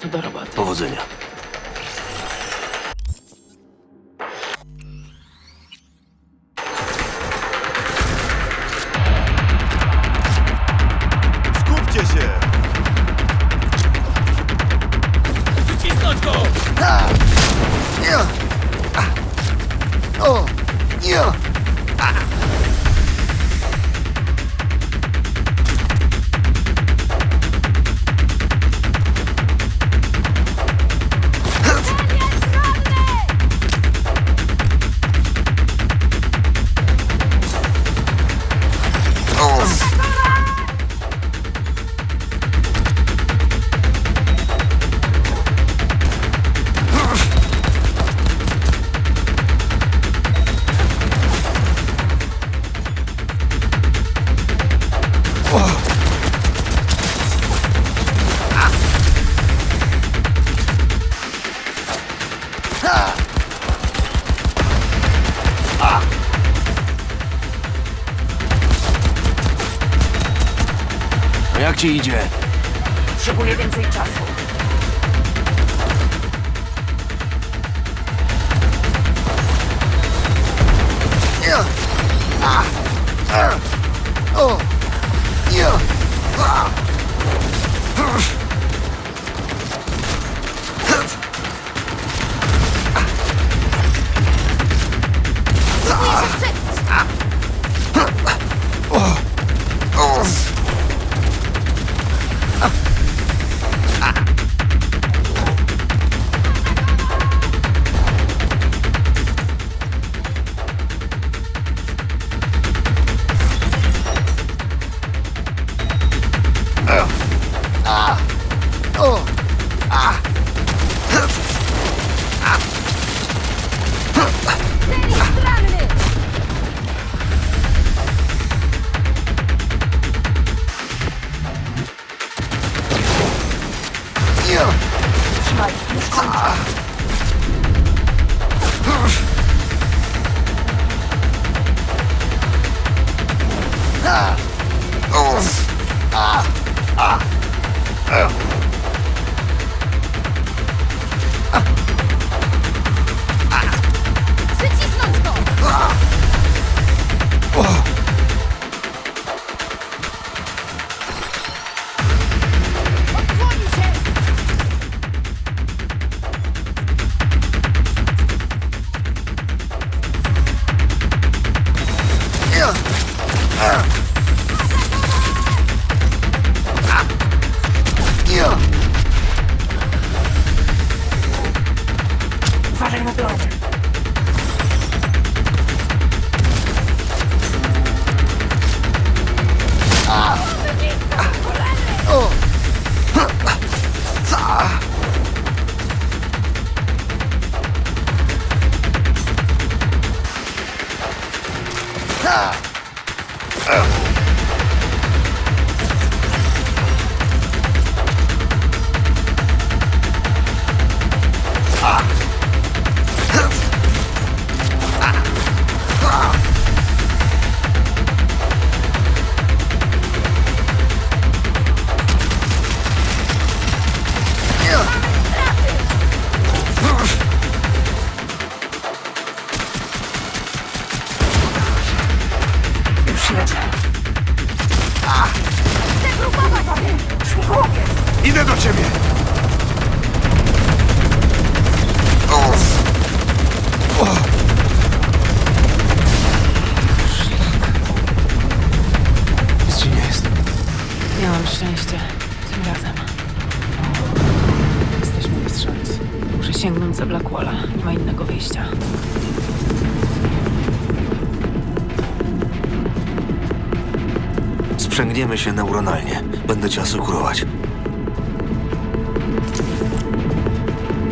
To do roboty. Powodzenia. Ci idzie? Potrzebuję więcej czasu. Sięgnąć za Blackwalla. Nie ma innego wyjścia. Sprzęgniemy się neuronalnie. Będę cię asekurować.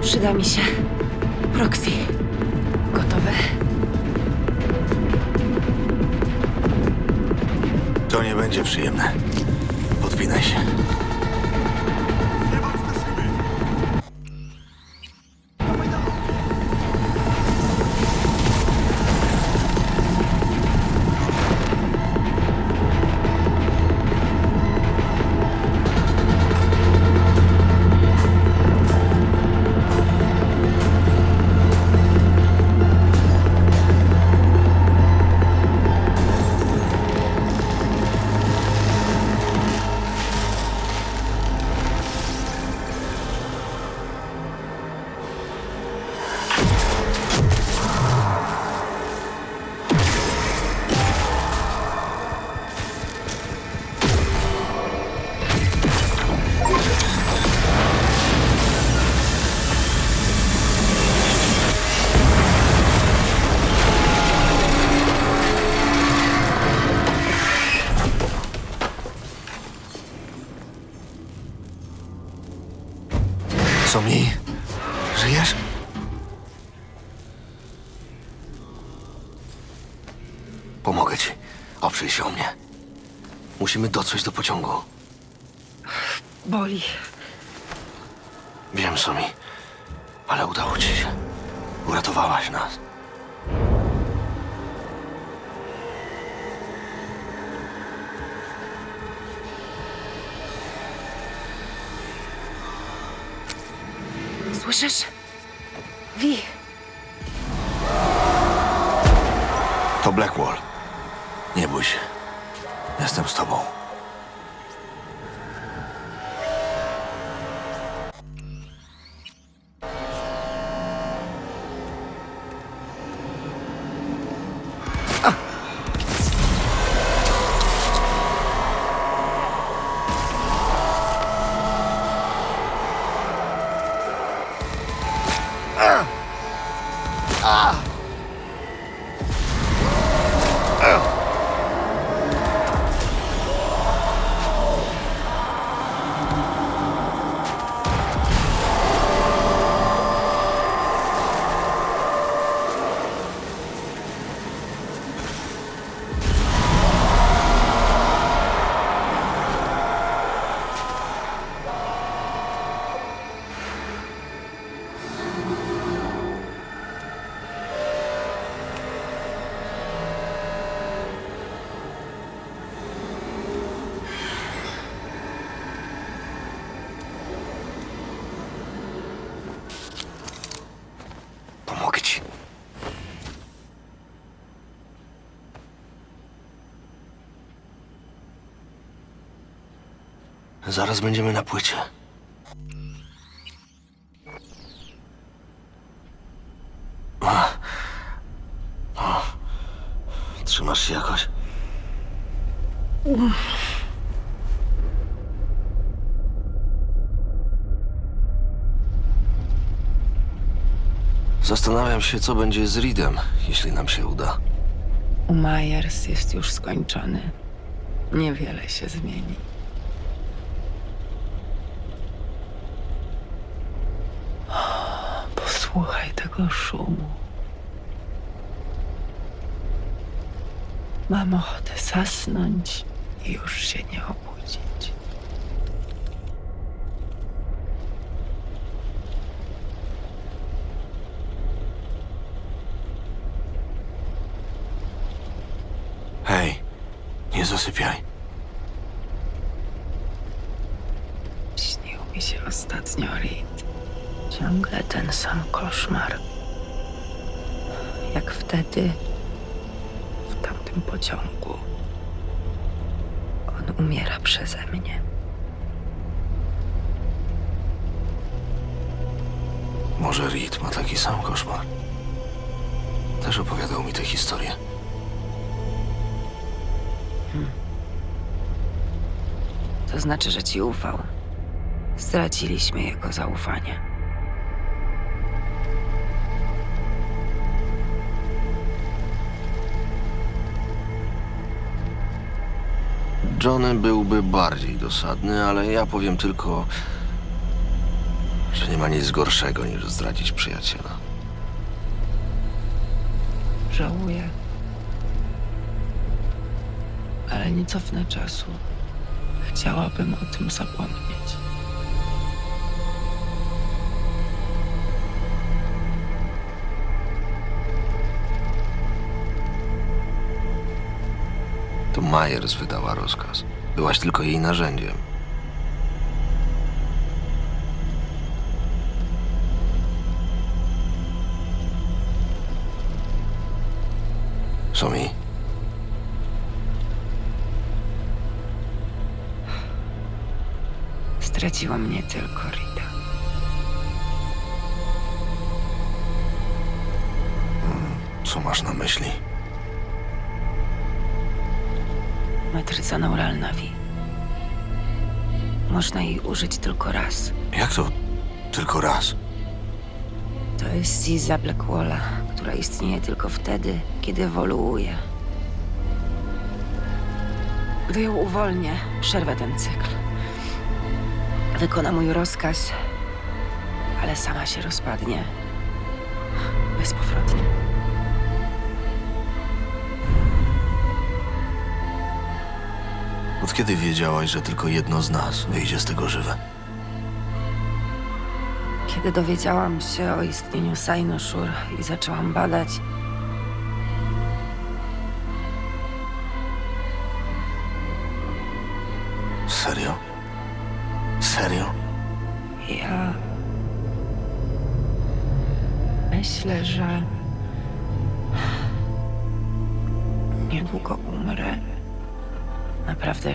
Przyda mi się. Proxy. Gotowe? To nie będzie przyjemne. Podpinaj się. Żyjesz? Pomogę ci. Oprzyj się o mnie. Musimy dotrzeć do pociągu. Boli. Wiem, Somi, ale udało ci się. Uratowałaś nas. Słyszysz? Wi, To Blackwall. Nie bój się. Jestem z tobą. Zaraz będziemy na płycie. Trzymasz się jakoś? Zastanawiam się, co będzie z Reedem, jeśli nam się uda. Myers jest już skończony. Niewiele się zmieni. Posłuchaj tego szumu. Mam ochotę zasnąć i już się nie obudzić. Hej, nie zasypiaj. Śnił mi się ostatnio Reed. Ciągle ten sam koszmar. Jak wtedy, w tamtym pociągu. On umiera przeze mnie. Może Reed ma taki sam koszmar. Też opowiadał mi tę historię. To znaczy, że ci ufał. Straciliśmy jego zaufanie. Johnny byłby bardziej dosadny, ale ja powiem tylko, że nie ma nic gorszego niż zdradzić przyjaciela. Żałuję. Ale nie cofnę czasu. Chciałabym o tym zapomnieć. Myers wydała rozkaz. Byłaś tylko jej narzędziem. Somi, Straciła mnie tylko Rita. co masz na myśli? Matryca neuralna Wi. Można jej użyć tylko raz. Jak to? Tylko raz. To jest Ziza Blackwalla, która istnieje tylko wtedy, kiedy ewoluuje. Gdy ją uwolnię, przerwę ten cykl. Wykona mój rozkaz ale sama się rozpadnie. Bezpowrotnie. Kiedy wiedziałaś, że tylko jedno z nas wyjdzie z tego żywe? Kiedy dowiedziałam się o istnieniu Sajnoszur i zaczęłam badać,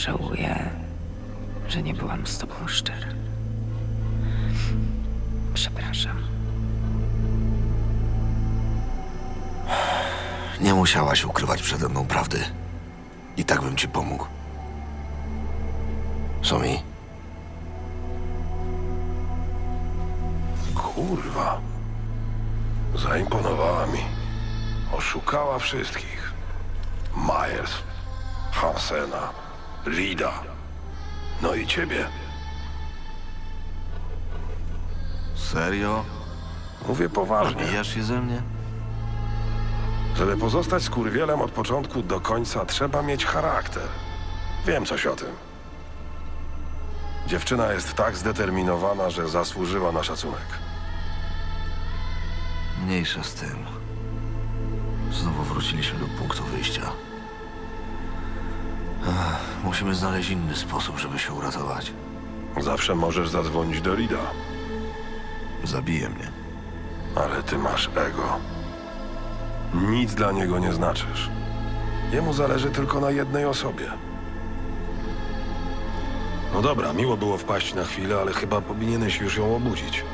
żałuję, że nie byłam z tobą szczera. Przepraszam. Nie musiałaś ukrywać przede mną prawdy. I tak bym ci pomógł. Somi, Kurwa. Zaimponowała mi. Oszukała wszystkich. Myers, Hansena, Rida. No i ciebie. serio? Mówię poważnie. Bijasz się ze mnie? Żeby pozostać skurwielem od początku do końca, trzeba mieć charakter. Wiem coś o tym. Dziewczyna jest tak zdeterminowana, że zasłużyła na szacunek. Mniejsza z tym. Znowu wróciliśmy do punktu wyjścia. Ach, musimy znaleźć inny sposób, żeby się uratować. Zawsze możesz zadzwonić do Rida, Zabije mnie. ale ty masz ego. Nic dla niego nie znaczysz. Jemu zależy tylko na jednej osobie. No dobra, miło było wpaść na chwilę, ale chyba powinieneś już ją obudzić.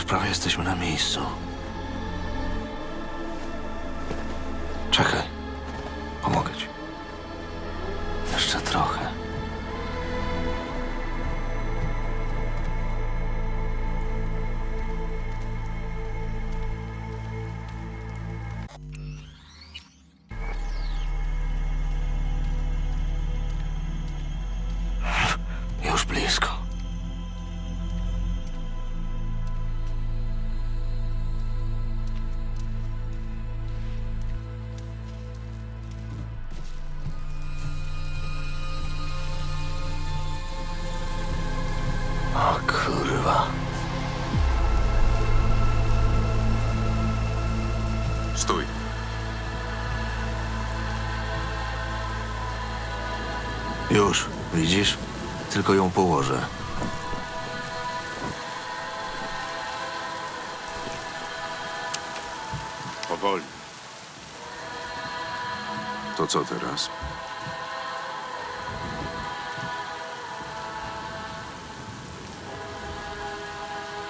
Już prawie jesteśmy na miejscu. Stój. Już, widzisz? Tylko ją położę. Powoli. To co teraz?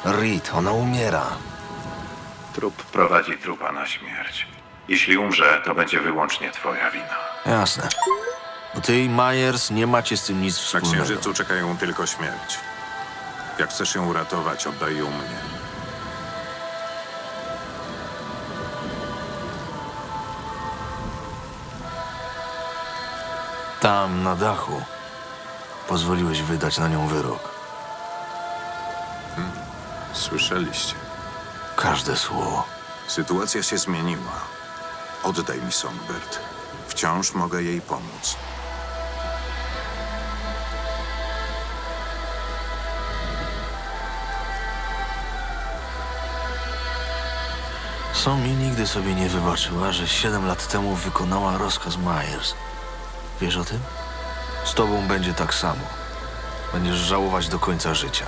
Reed, ona umiera. Trup prowadzi trupa na śmierć. Jeśli umrze, to będzie wyłącznie twoja wina. Jasne. Bo ty i Myers nie macie z tym nic Na wspólnego. księżycu czekają tylko śmierć. Jak chcesz ją uratować, oddaj ją mnie. Tam, na dachu. Pozwoliłeś wydać na nią wyrok. Słyszeliście. Każde słowo. Sytuacja się zmieniła. Oddaj mi Songbird. Wciąż mogę jej pomóc. Somi nigdy sobie nie wybaczyła, że 7 lat temu wykonała rozkaz Myers. Wiesz o tym? Z tobą będzie tak samo. Będziesz żałować do końca życia.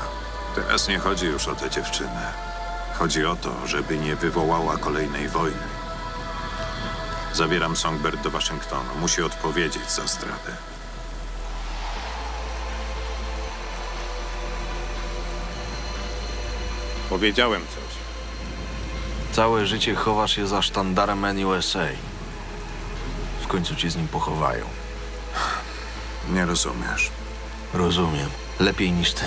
Teraz nie chodzi już o tę dziewczynę. Chodzi o to, żeby nie wywołała kolejnej wojny. Zabieram Songbird do Waszyngtonu. Musi odpowiedzieć za zdradę. Powiedziałem coś. Całe życie chowasz się za sztandarem NUSA. W końcu cię z nim pochowają. Nie rozumiesz. Rozumiem. Lepiej niż ty.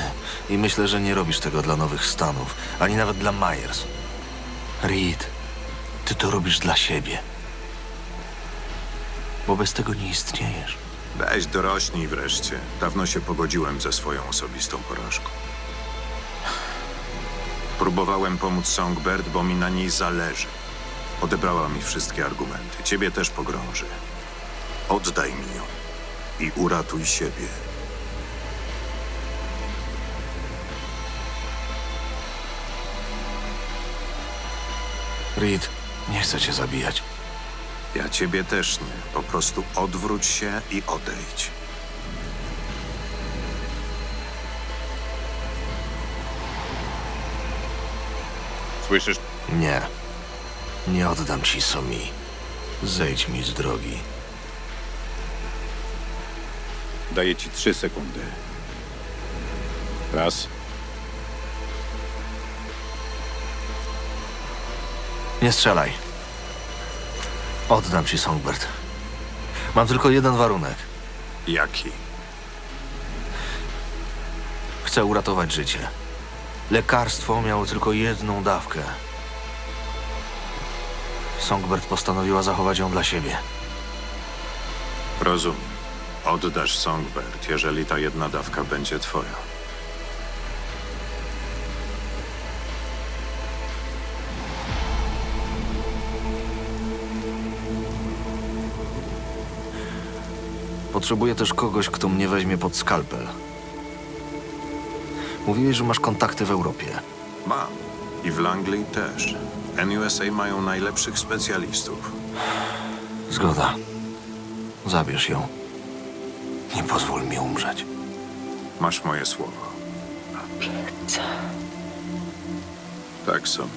I myślę, że nie robisz tego dla Nowych Stanów, ani nawet dla Myers. Reed, ty to robisz dla siebie. Bo bez tego nie istniejesz. Weź dorośnij wreszcie. Dawno się pogodziłem ze swoją osobistą porażką. Próbowałem pomóc Songbird, bo mi na niej zależy. Odebrała mi wszystkie argumenty. Ciebie też pogrąży. Oddaj mi ją i uratuj siebie. Reed, nie chcę cię zabijać. Ja ciebie też nie. Po prostu odwróć się i odejdź. Słyszysz? Nie. Nie oddam ci Somi. Zejdź mi z drogi. Daję ci trzy sekundy. Raz. Nie strzelaj. Oddam ci Songbird. Mam tylko jeden warunek. Jaki? Chcę uratować życie. Lekarstwo miało tylko jedną dawkę. Songbird postanowiła zachować ją dla siebie. Rozumiem. Oddasz Songbird, jeżeli ta jedna dawka będzie twoja. Potrzebuję też kogoś, kto mnie weźmie pod skalpel. Mówiłeś, że masz kontakty w Europie. Mam. I w Langley też. NUSA mają najlepszych specjalistów. Zgoda. Zabierz ją. Nie pozwól mi umrzeć. Masz moje słowo. Co? Tak, Somi.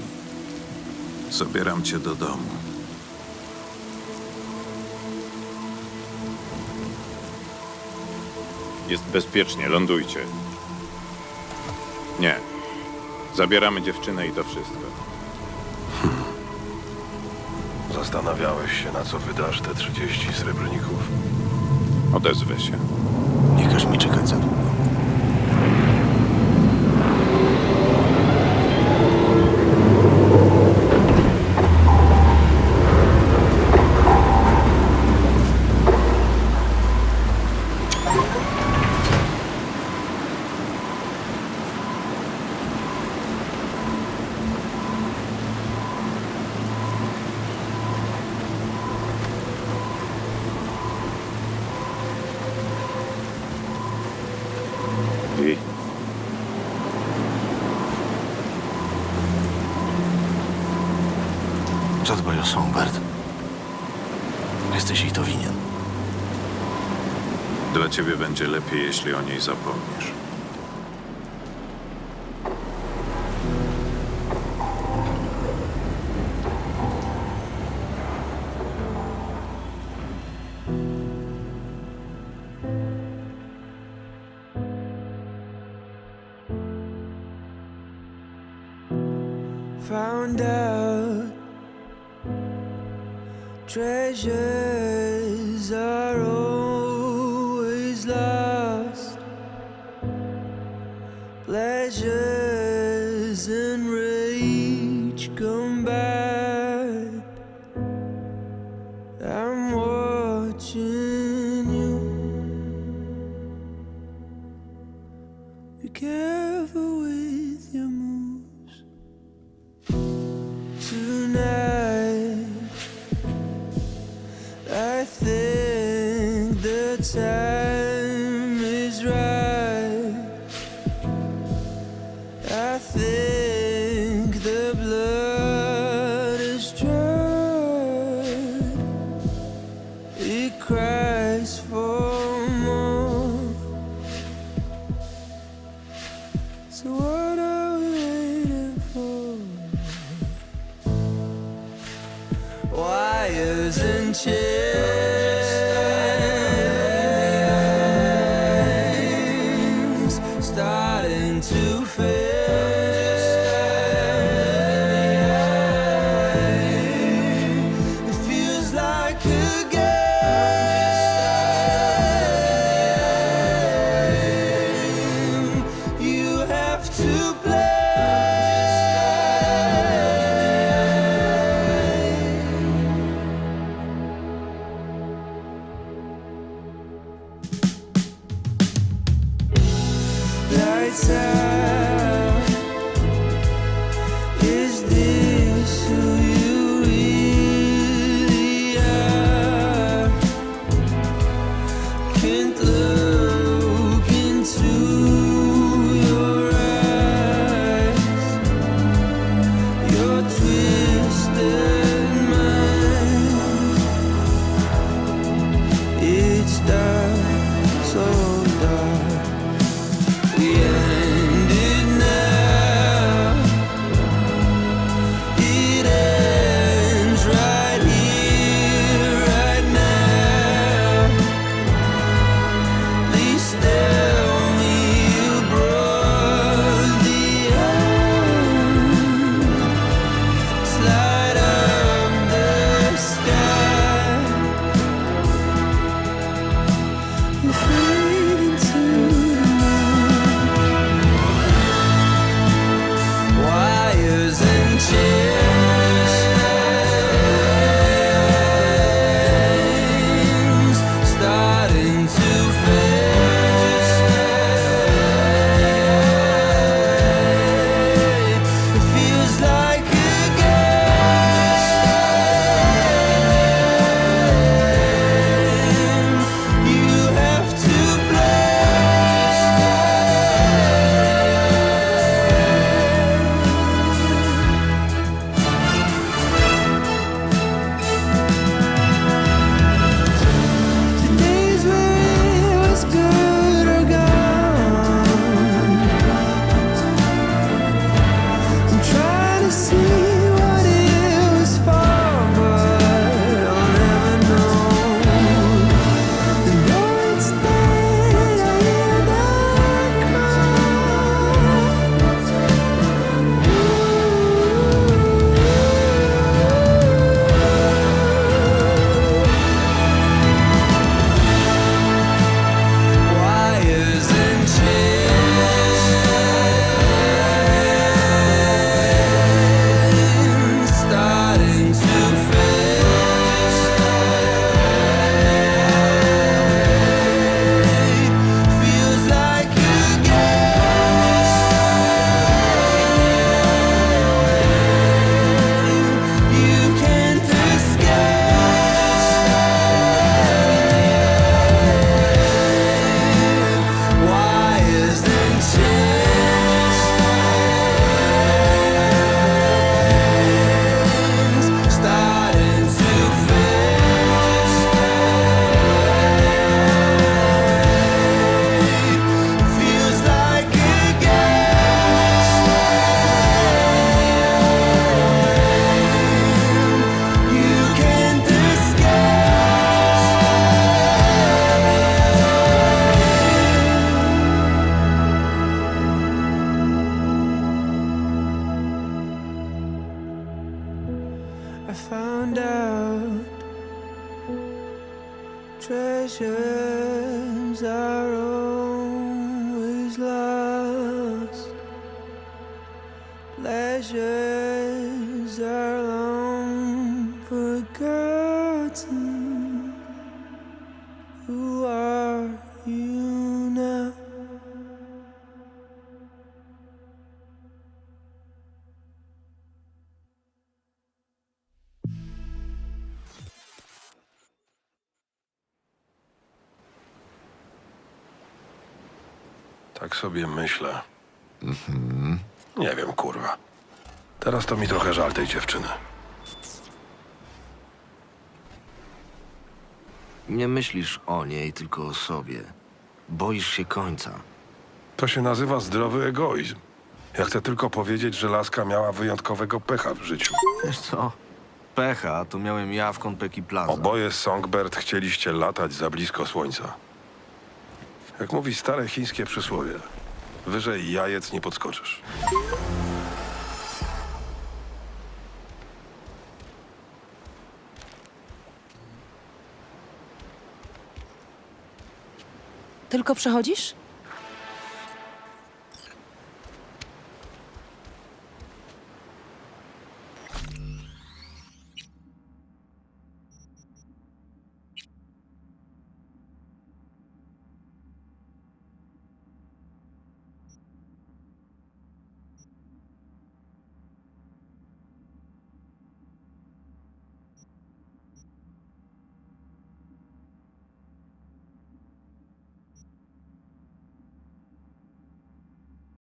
Zabieram cię do domu. Jest bezpiecznie, lądujcie. Nie. Zabieramy dziewczynę i to wszystko. Zastanawiałeś się, na co wydasz te 30 srebrników? Odezwę się. Nie każ mi czekać za długo. I Zadbaj o Songbird. Jesteś jej to winien. Dla ciebie będzie lepiej, jeśli o niej zapomnisz. Starting to fade. Forgotten. Who are you now? Tak sobie myślę. Nie wiem, kurwa. Teraz to mi trochę żal tej dziewczyny. Nie myślisz o niej, tylko o sobie. Boisz się końca. To się nazywa zdrowy egoizm. Ja chcę tylko powiedzieć, że laska miała wyjątkowego pecha w życiu. Wiesz co? Pecha to miałem ja w Konpeki Plaza. Oboje Songbird chcieliście latać za blisko słońca. Jak mówi stare chińskie przysłowie, wyżej jajec nie podskoczysz. Tylko przechodzisz?